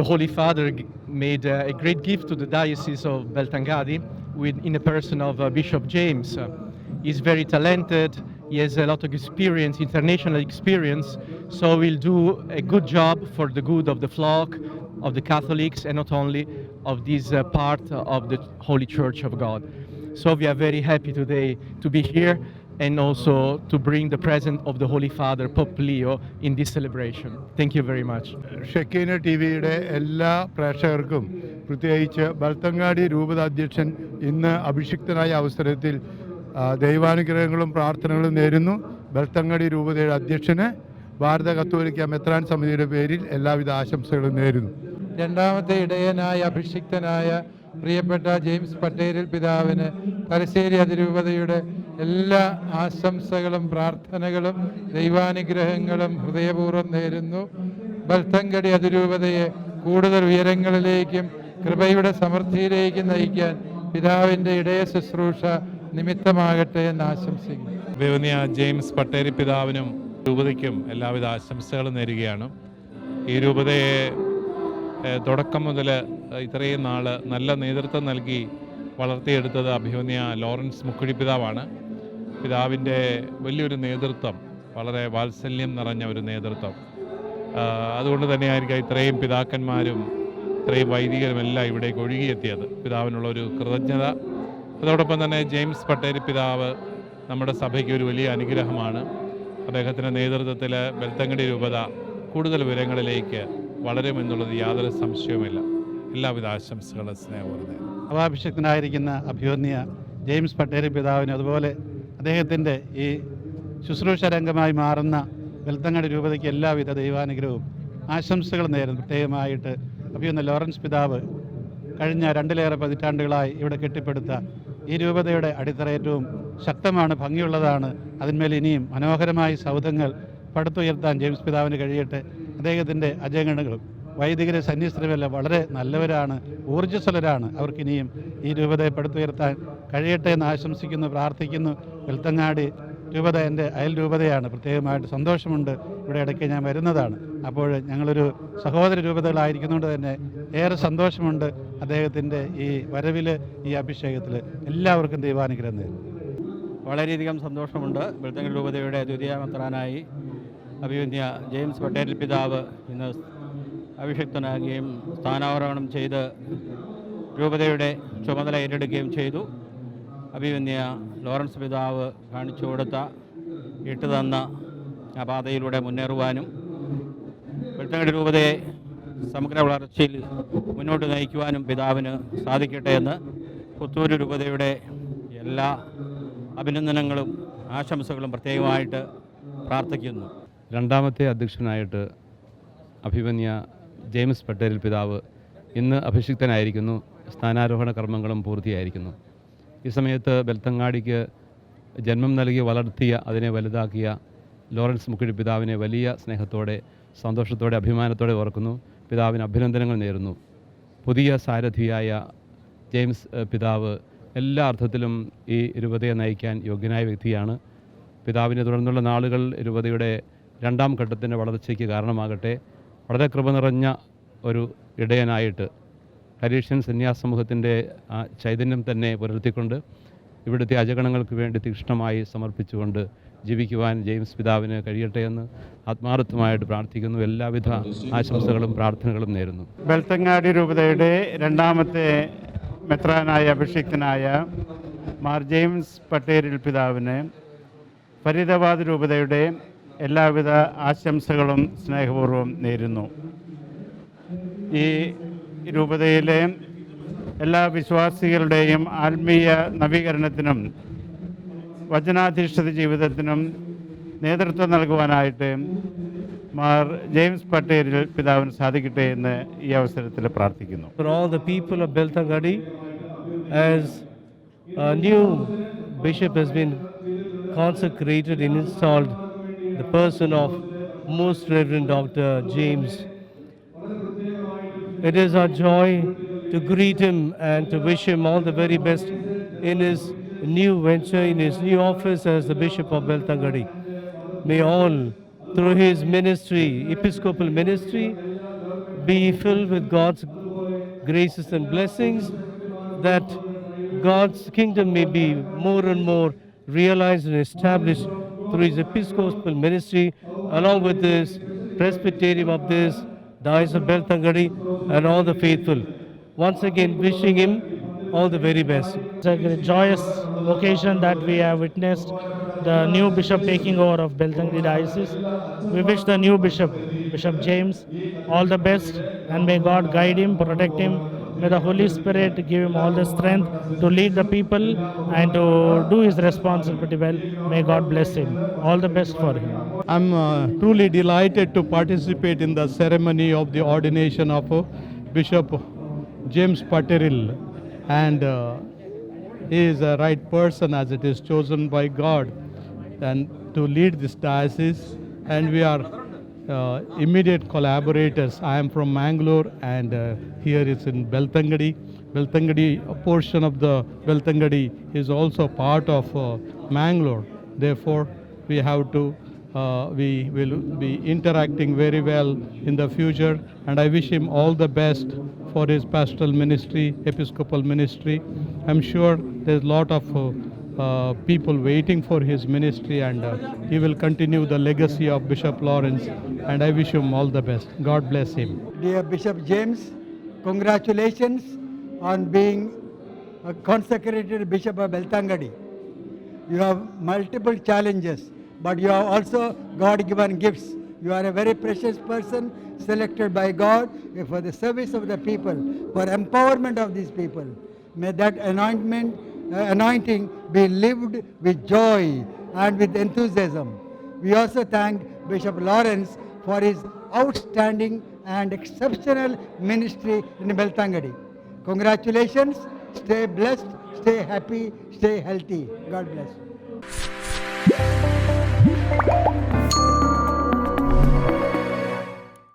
the Holy Father made uh, a great gift to the Diocese of Beltangadi with, in the person of uh, Bishop James. He's very talented, he has a lot of experience, international experience, so he'll do a good job for the good of the flock, of the Catholics, and not only of this uh, part of the Holy Church of God. So we are very happy today to be here and also to bring the presence of the Holy Father, Pope Leo, in this celebration. Thank you very much. Shekeena T വിയുടെ എല്ലാ പ്രേക്ഷകർക്കും പ്രത്യേകിച്ച് ബൽത്തങ്ങാടി രൂപതാധ്യക്ഷൻ ഇന്ന് അഭിഷിക്തനായ അവസരത്തിൽ ദൈവാനുഗ്രഹങ്ങളും പ്രാർത്ഥനകളും നേരുന്നു ബൽത്തങ്ങാടി രൂപതയുടെ അധ്യക്ഷന് ഭാരത കത്തോലിക്ക മെത്രാൻ സമിതിയുടെ പേരിൽ എല്ലാവിധ ആശംസകളും നേരുന്നു രണ്ടാമത്തെ ഇടയനായ അഭിഷിക്തനായ പ്രിയപ്പെട്ട ജെയിംസ് പട്ടേരിൽ പിതാവിന് തലശ്ശേരി അതിരൂപതയുടെ എല്ലാ ആശംസകളും പ്രാർത്ഥനകളും ദൈവാനുഗ്രഹങ്ങളും ഹൃദയപൂർവം നേരുന്നു. ബൽത്തങ്കടി അതിരൂപതയെ കൂടുതൽ ഉയരങ്ങളിലേക്കും കൃപയുടെ സമൃദ്ധിയിലേക്കും നയിക്കാൻ പിതാവിന്റെ ഇടയ ശുശ്രൂഷ നിമിത്തമാകട്ടെ എന്ന് ആശംസിക്കുന്നു. ജെയിംസ് പട്ടേരി പിതാവിനും രൂപതയ്ക്കും എല്ലാവിധ ആശംസകളും നേരുകയാണ്. ഈ രൂപതയെ തുടക്കം മുതൽ ഇത്രയും നാൾ നല്ല നേതൃത്വം നൽകി വളർത്തിയെടുത്തത് അഭിമന്യ ലോറൻസ് മുക്കുഴി പിതാവാണ്. പിതാവിന്റെ വലിയൊരു നേതൃത്വം വളരെ വാത്സല്യം നിറഞ്ഞ ഒരു നേതൃത്വം. അതുകൊണ്ട് തന്നെയായിരിക്കാം ഇത്രയും പിതാക്കന്മാരും ഇത്രയും വൈദികരുമെല്ലാം ഇവിടേക്ക് ഒഴുകിയെത്തിയത്. പിതാവിനുള്ള ഒരു കൃതജ്ഞത. അതോടൊപ്പം തന്നെ ജെയിംസ് പട്ടേരി പിതാവ് നമ്മുടെ സഭയ്ക്ക് ഒരു വലിയ അനുഗ്രഹമാണ്. അദ്ദേഹത്തിന്റെ നേതൃത്വത്തിൽ ബെൽത്തങ്കടി രൂപത കൂടുതൽ വിവരങ്ങളിലേക്ക് വളരുമെന്നുള്ളത് യാതൊരു സംശയവുമില്ല. എല്ലാവിധ ആശംസകളും സ്നേഹപൂർണ സഭാഭിഷക്തനായിരിക്കുന്ന അഭ്യോന്യ ജെയിംസ് പട്ടേരി പിതാവിന് അതുപോലെ അദ്ദേഹത്തിന്റെ ഈ ശുശ്രൂഷ രംഗമായി മാറുന്ന വെൽത്തങ്ങടി രൂപതയ്ക്ക് എല്ലാവിധ ദൈവാനുഗ്രഹവും ആശംസകളും നേരുന്നു. പ്രത്യേകമായിട്ട് അഭിയുന്ന ലോറൻസ് പിതാവ് കഴിഞ്ഞ രണ്ടിലേറെ പതിറ്റാണ്ടുകളായി ഇവിടെ കെട്ടിപ്പടുത്ത ഈ രൂപതയുടെ അടിത്തറ ഏറ്റവും ശക്തമാണ് ഭംഗിയുള്ളതാണ്. അതിന്മേൽ ഇനിയും മനോഹരമായ സൗധങ്ങൾ പടുത്തുയർത്താൻ ജെയിംസ് പിതാവിന് കഴിയട്ടെ. അദ്ദേഹത്തിന്റെ അജഗണങ്ങളും വൈദികരെ സന്യസ്തരുമെല്ലാം വളരെ നല്ലവരാണ് ഊർജസ്വലരാണ്. അവർക്കിനിയും ഈ രൂപതയെ പടുത്തുയർത്താൻ കഴിയട്ടെ എന്ന് ആശംസിക്കുന്നു പ്രാർത്ഥിക്കുന്നു. വെൽത്തങ്ങാടി രൂപത എന്റെ അയൽ രൂപതയാണ്. പ്രത്യേകമായിട്ട് സന്തോഷമുണ്ട്. ഇവിടെ ഇടയ്ക്ക് ഞാൻ വരുന്നതാണ്. അപ്പോൾ ഞങ്ങളൊരു സഹോദര രൂപതകളായിരിക്കുന്നതുകൊണ്ട് തന്നെ ഏറെ സന്തോഷമുണ്ട് അദ്ദേഹത്തിന്റെ ഈ വരവിൽ ഈ അഭിഷേകത്തിൽ എല്ലാവർക്കും ദൈവാനുഗ്രഹം നേരും വളരെയധികം സന്തോഷമുണ്ട്. വെളുത്തങ്കൽ രൂപതയുടെ ദ്വിതീയ മെത്രാനായി അഭിമന്യ ജെയിംസ് പട്ടേൽ പിതാവ് ഇന്ന് അഭിഷിക്തനാകുകയും സ്ഥാനാരോഹണം ചെയ്ത് രൂപതയുടെ ചുമതല ഏറ്റെടുക്കുകയും ചെയ്തു. അഭിമന്യ ലോറൻസ് പിതാവ് കാണിച്ചു കൊടുത്ത ഇട്ടുതന്ന ആ പാതയിലൂടെ മുന്നേറുവാനും വെളുത്തങ്കൽ രൂപതയെ സമഗ്ര വളർച്ചയിൽ മുന്നോട്ട് നയിക്കുവാനും പിതാവിന് സാധിക്കട്ടെ എന്ന് പുത്തൂര് രൂപതയുടെ എല്ലാ അഭിനന്ദനങ്ങളും ആശംസകളും പ്രത്യേകമായിട്ട് പ്രാർത്ഥിക്കുന്നു. രണ്ടാമത്തെ അധ്യക്ഷനായിട്ട് അഭിമന്യ ജെയിംസ് പട്ടേൽ പിതാവ് ഇന്ന് അഭിഷിക്തനായിരിക്കുന്നു. സ്ഥാനാരോഹണ കർമ്മങ്ങളും പൂർത്തിയായിരിക്കുന്നു. ഈ സമയത്ത് ബെൽത്തങ്ങാടിക്ക് ജന്മം നൽകി വളർത്തിയ അതിനെ വലുതാക്കിയ ലോറൻസ് മുക്കുഴി പിതാവിനെ വലിയ സ്നേഹത്തോടെ സന്തോഷത്തോടെ അഭിമാനത്തോടെ ഓർക്കുന്നു. പിതാവിന് അഭിനന്ദനങ്ങൾ നേരുന്നു. പുതിയ സാരഥിയായ ജെയിംസ് പിതാവ് എല്ലാ അർത്ഥത്തിലും ഈ രൂപതയെ നയിക്കാൻ യോഗ്യനായ വ്യക്തിയാണ്. പിതാവിനെ തുടർന്നുള്ള നാളുകൾ രൂപതയുടെ രണ്ടാം ഘട്ടത്തിന്റെ വളർച്ചയ്ക്ക് കാരണമാകട്ടെ. വളരെ കൃപ നിറഞ്ഞ ഒരു ഇടയനായിട്ട് ഹരീഷ്യൻ സന്യാസ സമൂഹത്തിന്റെ ആ ചൈതന്യം തന്നെ പുലർത്തിക്കൊണ്ട് ഇവിടുത്തെ അജഗണങ്ങൾക്ക് വേണ്ടി തീക്ഷ്ണമായി സമർപ്പിച്ചുകൊണ്ട് ജീവിക്കുവാൻ ജെയിംസ് പിതാവിന് കഴിയട്ടെ എന്ന് ആത്മാർത്ഥമായിട്ട് പ്രാർത്ഥിക്കുന്നു. എല്ലാവിധ ആശംസകളും പ്രാർത്ഥനകളും നേരുന്നു. ബെൽത്തങ്ങാടി രൂപതയുടെ രണ്ടാമത്തെ മെത്രാനായ അഭിഷിക്തനായ മാർ ജെയിംസ് പട്ടേരിൽ പിതാവിന് ഫരീദാബാദ് രൂപതയുടെ എല്ലാവിധ ആശംസകളും സ്നേഹപൂർവം നേരുന്നു. ഈ രൂപതയിലെ എല്ലാ വിശ്വാസികളുടെയും ആത്മീയ നവീകരണത്തിനും വചനാധിഷ്ഠിത ജീവിതത്തിനും നേതൃത്വം നൽകുവാനായിട്ട് മാർ ജെയിംസ് പട്ടേലിൽ പിതാവിന് സാധിക്കട്ടെ എന്ന് ഈ അവസരത്തിൽ പ്രാർത്ഥിക്കുന്നു. A new bishop has been consecrated and installed the person of most reverend Dr. James. It is our joy to greet him and to wish him all the very best in his new venture, in his new office as the Bishop of Beltangadi. May all, through his ministry, episcopal ministry, be filled with God's graces and blessings, that God's kingdom may be more and more realized and established through his episcopal ministry, along with this presbyterium of this Diocese of Beltangadi and all the faithful. Once again, wishing him all the very best. It's a joyous occasion that we have witnessed the new bishop taking over of Beltangri Diocese. We wish the new bishop, Bishop James, all the best and may God guide him, protect him. May the Holy Spirit give him all the strength to lead the people and to do his responsibility well. May God bless him. All the best for him. I'm uh, truly delighted to participate in the ceremony of the ordination of uh, Bishop James Pateril. And uh, he is a right person as it is chosen by God and to lead this diocese. And we are uh, immediate collaborators. I am from Mangalore and uh, here it's in Beltangadi. Beltangadi, a portion of the Beltangadi is also part of uh, Mangalore. Therefore, we have to, uh, we will be interacting very well in the future. And I wish him all the best for his pastoral ministry, episcopal ministry. I'm sure there's a lot of uh, uh, people waiting for his ministry and uh, he will continue the legacy of Bishop Lawrence and I wish him all the best. God bless him. Dear Bishop James, congratulations on being a consecrated Bishop of Beltangadi. You have multiple challenges, but you have also God given gifts. You are a very precious person selected by God for the service of the people, for empowerment of these people. May that anointment, Uh, anointing be lived with joy and with enthusiasm. We also thank Bishop Lawrence for his outstanding and exceptional ministry in Beltangadi. Congratulations, stay blessed, stay happy, stay healthy. God bless.